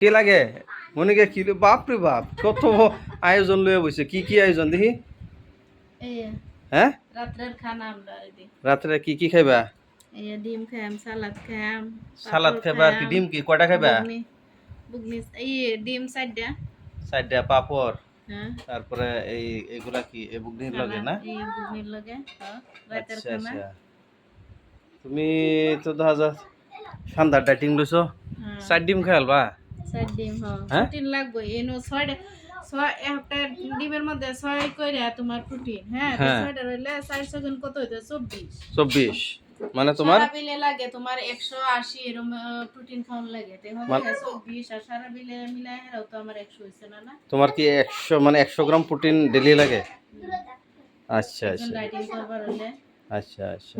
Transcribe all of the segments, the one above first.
কি লাগে? মনিকে কি বাপ রে বাপ কত আয়োজন লয়ে বসে কি কি আয়োজন দেখি? হ্যাঁ? খানা আমরা রাত্রে কি কি খাইবা? ডিম খাম সালাদ খাম সালাদ খাইবা আর কি ডিম কি? কয়টা খাইবা? বুগনি এই ডিম সাইডটা চারটা পাপড় হ্যাঁ। তারপরে এই এগুলা কি? এই বুগনির লগে না? এই বুগনির লগে হ্যাঁ, রাতের আচ্ছা খানা। আচ্ছা। তুমি তো দেখা যা সন্ধ্যার ডাইটিং লইছো। হ্যাঁ। চার ডিম খাইলবা সাইড হ্যাঁ? লাগবে এনো ছয়টা ছয় একটা ডিমের মধ্যে ছয় কইরা তোমার প্রোটিন হ্যাঁ? হ্যাঁ। ছয়টা রইলে চার সেকেন্ড কত হইতো? চব্বিশ। চব্বিশ। মানে তোমার? সারা বিলে লাগে তোমার একশো আশি এরম প্রোটিন খাওয়ান লাগে। তো এখন মানে- চব্বিশ আর সারা বিলে মিলাই হেরাও তো আমার একশো হয়েছে না না? তোমার কি একশো মানে একশো গ্রাম প্রোটিন ডেলি লাগে? আচ্ছা আচ্ছা। করবার আচ্ছা আচ্ছা।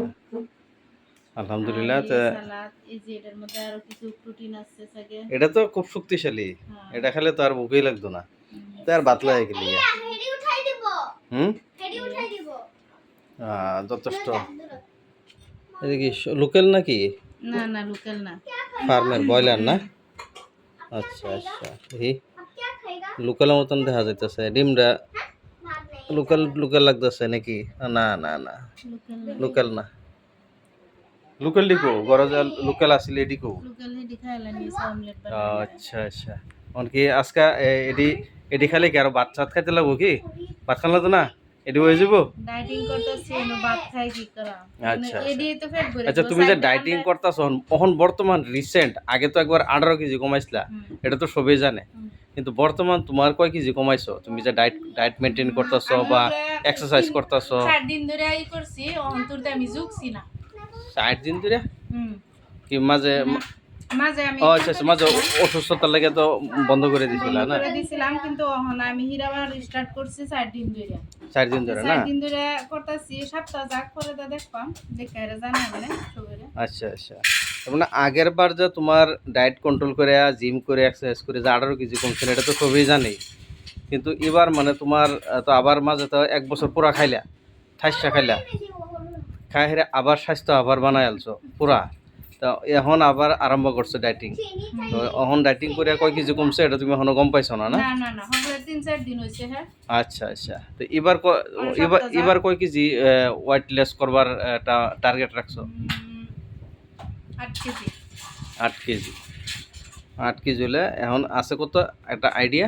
আলহামদুলিল্লাহ আর তো এই সালাদ এই যে এটার মধ্যে আরও কিছু প্রোটিন আছে সাথে এটা তো খুব শক্তিশালী। হ্যাঁ। এটা খেলে তো আর বুকেই লাগতো না। তো আর বাতলা হয়ে গেলি। হুম? যথেষ্ট। এটা কি লোকাল নাকি? না না লোকাল না। ফার্মের ব্রয়লার না? আচ্ছা আচ্ছা এই লোকালের মতন দেখা যাইতেছে। ডিমটা লোকাল লোকাল লাগতেছে নাকি? না না না। লোকাল না। লোকাল ডিকো গরজ লোকাল আসলে ডিকো লোকাল হেডি খাইলা নিয়েছে অমলেট বানাই আচ্ছা আচ্ছা। অনকি আজকা এডি এডি খালে কি আরও ভাত চাত খাইতে লাগবো কি? ভাত খান লাগতো না? এডি হয়ে যাব? ডাইটিং করতেছি এনো ভাত খাই কি করা? আচ্ছা, এডি তো পেট ভরে আচ্ছা তুমি যে ডাইটিং করতেছো এখন বর্তমান রিসেন্ট আগে তো একবার আঠারো কেজি কমাইছিলা এটা তো সবাই জানে। কিন্তু বর্তমান তোমার কয় কেজি কমাইছো? তুমি যে ডায়েট ডায়েট মেনটেন করতেছো বা এক্সারসাইজ করতেছো? চার দিন ধরে এই করছি অন্তরতে আমি ঝুঁকছি না। ষাট দিন ধরে হুম। কি মাঝে মাঝে আমি আচ্ছা আচ্ছা মাঝে অসুস্থতার লাগে তো বন্ধ করে দিছিলা না? করে দিছিলাম কিন্তু এখন আমি হীরাবার স্টার্ট করছি চার দিন ধরে। চার দিন ধরে না? চার দিন ধরে করতেছি সপ্তাহ যাক করে তো দেখবাম দেখে জানা মানে সবাই আচ্ছা আচ্ছা। মানে আগের বার যে তোমার ডায়েট কন্ট্রোল করে জিম করে এক্সারসাইজ করে যে আঠারো কেজি কমছিল এটা তো সবই জানেই কিন্তু এবার মানে তোমার তো আবার মাঝে তো এক বছর পুরা খাইলা ঠাইসা খাইলা। খাই হেরে আবার স্বাস্থ্য আবার বানাই আলছো পুরা তো এখন আবার আরম্ভ করছ ডাইটিং তো এখন ডাইটিং করে কয় কেজি কমছে এটা তুমি এখনও গম পাইছো না না? আচ্ছা আচ্ছা। তো এবার এবার এবার কয় কেজি ওয়েট লেস করবার টার্গেট রাখছো আট কেজি। আট কেজি। হলে এখন আছে কত? একটা আইডিয়া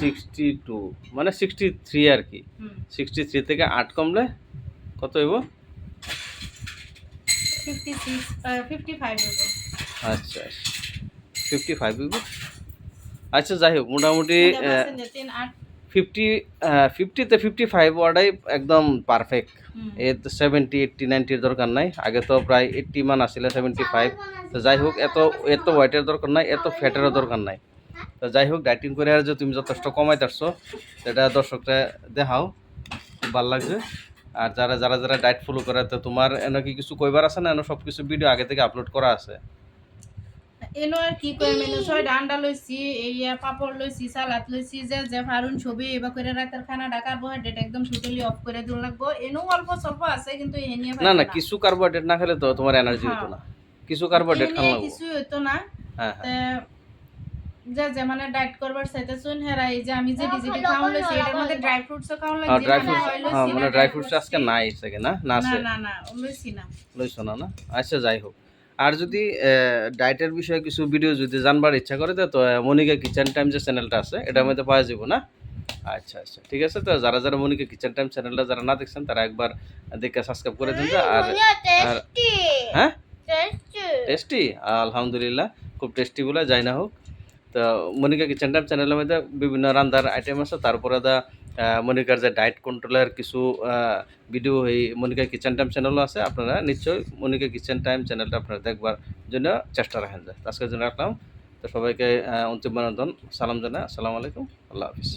সিক্সটি টু মানে সিক্সটি থ্রি আর কি। সিক্সটি থ্রি থেকে আট কমলে কত হইব? আচ্ছা ফিফটি ফাইভ হইব। আচ্ছা যাই হোক মোটামুটি ফিফটি ফিফটিতে ফিফটি ফাইভ ওয়ার্ডাই একদম পারফেক্ট হুম। এর সেভেন্টি এইট্টি নাইনটির দরকার নাই। আগে তো প্রায় এইট্টি মান আসলে সেভেন্টি ফাইভ তো যাই হোক এত এত ওয়েটের দরকার নাই এত ফ্যাটেরও দরকার নাই। তো যাই হোক ডাইটিং করে আর যে তুমি যথেষ্ট কমাই পারছ সেটা দর্শকরা দেখাও খুব ভালো লাগছে। আর যারা যারা যারা ডায়েট ফলো করে তো তোমার এনে কি কিছু কইবার আছে না? এনে সব কিছু ভিডিও আগে থেকে আপলোড করা আছে? এনো আর কি কই মেনু ছয়টা আন্ডা লইছি এইয়া পাপড় লইছি সালাদ লইছি যে যে ফারুন ছবি এবার করে রাতের খানা ঢাকার কার্বোহাইড্রেট একদম টোটালি অফ করে দিন লাগবো। এনো অল্প স্বল্প আছে কিন্তু এ নিয়ে না না কিছু কার্বোহাইড্রেট না খেলে তো তোমার এনার্জি হতো না। কিছু কার্বোহাইড্রেট খান লাগবো। কিছু হইতো না। হ্যাঁ হ্যাঁ। যে যে মানে ডায়েট করবার চাইতে শুন হেরা এই যে আমি যে ডিজিটি খাওয়ান লইছি এটার মধ্যে ড্রাই ফ্রুটসও খাওয়ান হ্যাঁ লাগছে ড্রাই মানে ফ্রুটস হ্যাঁ মানে ড্রাই ফ্রুটস আজকে নাই থাকে না? না না আছে। না না লইছি না। লইছো না না? আচ্ছা যাই হোক। আর যদি ডায়েটের বিষয়ে কিছু ভিডিও যদি জানবার ইচ্ছা করে তো মনিকা কিচেন টাইম যে চ্যানেলটা আছে এটার মধ্যে পাওয়া যাব না? আচ্ছা আচ্ছা ঠিক আছে তো যারা যারা মনিকা কিচেন টাইম চ্যানেলটা যারা না দেখছেন তারা একবার দেখে সাবস্ক্রাইব করে দিন আর আর- হ্যাঁ? টেস্টি আলহামদুলিল্লাহ খুব টেস্টি বলে যাই না হোক। তো মনিকা কিচেন টাইম চ্যানেলের মধ্যে বিভিন্ন রান্ধার আইটেম আছে। তারপরে দা মনিকার যে ডায়েট কন্ট্রোলের কিছু ভিডিও এই মনিকা কিচেন টাইম চ্যানেলও আছে। আপনারা নিশ্চয়ই মনিকা কিচেন টাইম চ্যানেলটা আপনারা দেখবার জন্য চেষ্টা রাখেন যায় আজকের জন্য রাখলাম। তো সবাইকে অন্তিম বিনোদন সালাম জানা আসসালামু আলাইকুম। আল্লাহ হাফিজ।